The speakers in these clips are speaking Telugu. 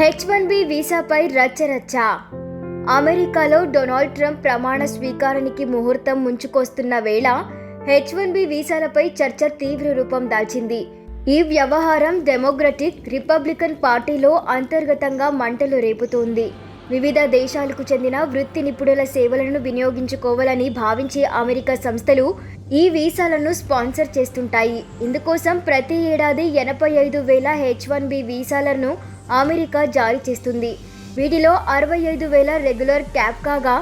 హెచ్ వన్ బి వీసాపై రచ్చరచ్చ. అమెరికాలో డొనాల్డ్ ట్రంప్ ప్రమాణ స్వీకారానికి ముహూర్తం ముంచుకొస్తున్న వేళ హెచ్ వన్ బి వీసాలపై చర్చ తీవ్ర రూపం దాల్చింది. ఈ వ్యవహారం డెమోక్రటిక్ రిపబ్లికన్ పార్టీలో అంతర్గతంగా మంటలు రేపుతోంది. వివిధ దేశాలకు చెందిన వృత్తి నిపుణుల సేవలను వినియోగించుకోవాలని భావించే అమెరికా సంస్థలు ఈ వీసాలను స్పాన్సర్ చేస్తుంటాయి. ఇందుకోసం ప్రతి ఏడాది ఎనభై ఐదు వేల హెచ్ వన్ బి వీసాలను అమెరికా జారీ చేస్తుంది. వీటిలో అరవై ఐదు వేల రెగ్యులర్ క్యాప్ కాగా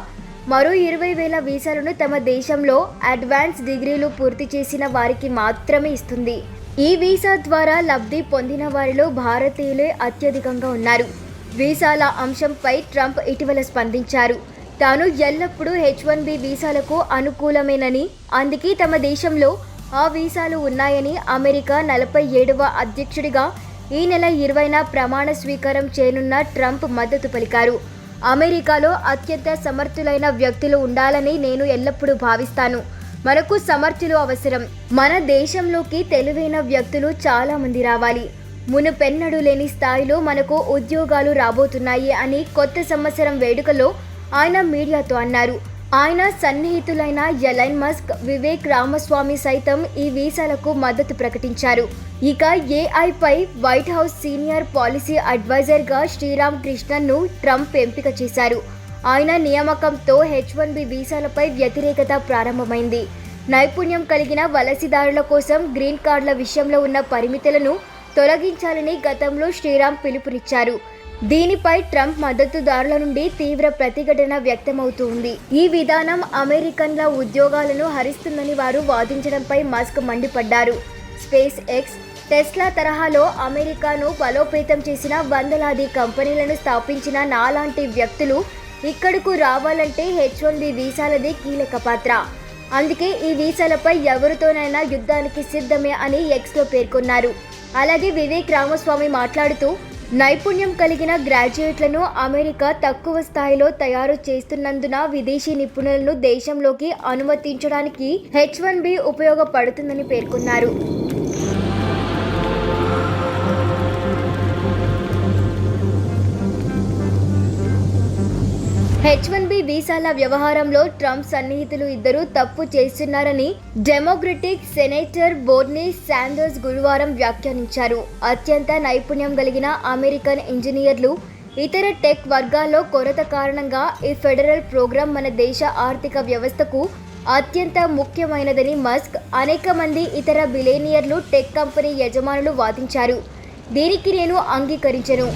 మరో ఇరవై వేల వీసాలను తమ దేశంలో అడ్వాన్స్ డిగ్రీలు పూర్తి చేసిన వారికి మాత్రమే ఇస్తుంది. ఈ వీసా ద్వారా లబ్ధి పొందిన వారిలో భారతీయులే అత్యధికంగా ఉన్నారు. వీసాల అంశంపై ట్రంప్ ఇటీవల స్పందించారు. తాను ఎల్లప్పుడూ హెచ్ వన్ బి వీసాలకు అనుకూలమేనని అందుకే తమ దేశంలో ఆ వీసాలు ఉన్నాయని అమెరికా నలభై ఏడవ అధ్యక్షుడిగా ఈ నెల ఇరవైన ప్రమాణ స్వీకారం చేయనున్న ట్రంప్ మద్దతు పలికారు. అమెరికాలో అత్యంత సమర్థులైన వ్యక్తులు ఉండాలని నేను ఎల్లప్పుడూ భావిస్తాను. మనకు సమర్థులు అవసరం. మన దేశంలోకి తెలివైన వ్యక్తులు చాలామంది రావాలి. మునుపెన్నడూ లేని స్థాయిలో మనకు ఉద్యోగాలు రాబోతున్నాయి అని కొత్త సంవత్సరం వేడుకలో ఆయన మీడియాతో అన్నారు. ఆయన సన్నిహితులైన ఎలైన్ మస్క్ వివేక్ రామస్వామి సైతం ఈ వీసాలకు మద్దతు ప్రకటించారు. ఇక ఏఐపై వైట్ హౌస్ సీనియర్ పాలసీ అడ్వైజర్గా శ్రీరామ్ కృష్ణన్ను ట్రంప్ ఎంపిక చేశారు. ఆయన నియామకంతో హెచ్ వన్ బి వీసాలపై వ్యతిరేకత ప్రారంభమైంది. నైపుణ్యం కలిగిన వలసదారుల కోసం గ్రీన్ కార్డుల విషయంలో ఉన్న పరిమితులను తొలగించాలని గతంలో శ్రీరామ్ పిలుపునిచ్చారు. దీనిపై ట్రంప్ మద్దతుదారుల నుండి తీవ్ర ప్రతిఘటన వ్యక్తమవుతోంది. ఈ విధానం అమెరికన్ల ఉద్యోగాలను హరిస్తుందని వారు వాదించడంపై మస్క్ మండిపడ్డారు. స్పేస్ ఎక్స్ టెస్లా తరహాలో అమెరికాను బలోపేతం చేసిన వందలాది కంపెనీలను స్థాపించిన నాలాంటి వ్యక్తులు ఇక్కడకు రావాలంటే హెచ్ వన్ బి వీసాలది కీలక పాత్ర. అందుకే ఈ వీసాలపై ఎవరితోనైనా యుద్ధానికి సిద్ధమే అని ఎక్స్లో పేర్కొన్నారు. అలాగే వివేక్ రామస్వామి మాట్లాడుతూ నైపుణ్యం కలిగిన గ్రాడ్యుయేట్లను అమెరికా తక్కువ స్థాయిలో తయారు చేస్తున్నందున విదేశీ నిపుణులను దేశంలోకి అనుమతించడానికి హెచ్ వన్ బి ఉపయోగపడుతుందని పేర్కొన్నారు. హెచ్ వన్ బి వీసాల వ్యవహారంలో ట్రంప్ సన్నిహితులు ఇద్దరు తప్పు చేస్తున్నారని డెమోక్రటిక్ సెనేటర్ బోర్నీ శాండర్స్ గురువారం వ్యాఖ్యానించారు. అత్యంత నైపుణ్యం కలిగిన అమెరికన్ ఇంజనీర్లు ఇతర టెక్ వర్గాల్లో కొరత కారణంగా ఈ ఫెడరల్ ప్రోగ్రాం మన దేశ ఆర్థిక వ్యవస్థకు అత్యంత ముఖ్యమైనదని మస్క్ అనేక మంది ఇతర బిలేనియర్లు టెక్ కంపెనీ యజమానులు వాదించారు. దీనికి నేను అంగీకరించను.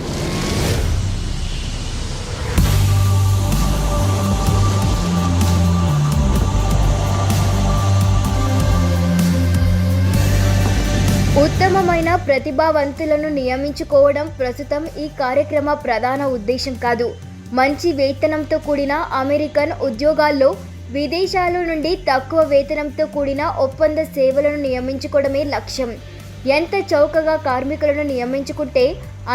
ఉత్తమమైన ప్రతిభావంతులను నియమించుకోవడం ప్రస్తుతం ఈ కార్యక్రమ ప్రధాన ఉద్దేశం కాదు. మంచి వేతనంతో కూడిన అమెరికన్ ఉద్యోగాల్లో విదేశాల నుండి తక్కువ వేతనంతో కూడిన ఒప్పంద సేవలను నియమించుకోవడమే లక్ష్యం. ఎంత చౌకగా కార్మికులను నియమించుకుంటే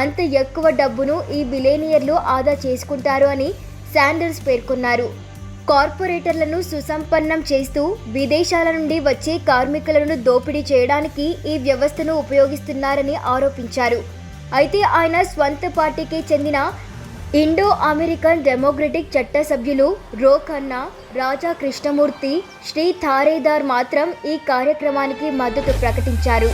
అంత ఎక్కువ డబ్బును ఈ బిలేనియర్లు ఆదా చేసుకుంటారు అని శాండర్స్ పేర్కొన్నారు. కార్పొరేటర్లను సుసంపన్నం చేస్తూ విదేశాల నుండి వచ్చే కార్మికులను దోపిడీ చేయడానికి ఈ వ్యవస్థను ఉపయోగిస్తున్నారని ఆరోపించారు. అయితే ఆయన స్వంత పార్టీకి చెందిన ఇండో అమెరికన్ డెమోక్రటిక్ చట్ట సభ్యులు రో ఖన్నా రాజా కృష్ణమూర్తి శ్రీ థారేదార్ మాత్రం ఈ కార్యక్రమానికి మద్దతు ప్రకటించారు.